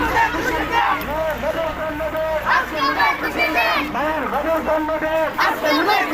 মুদার খুশির দিন দয়াল নবীর জন্মদিন আজকে মুদার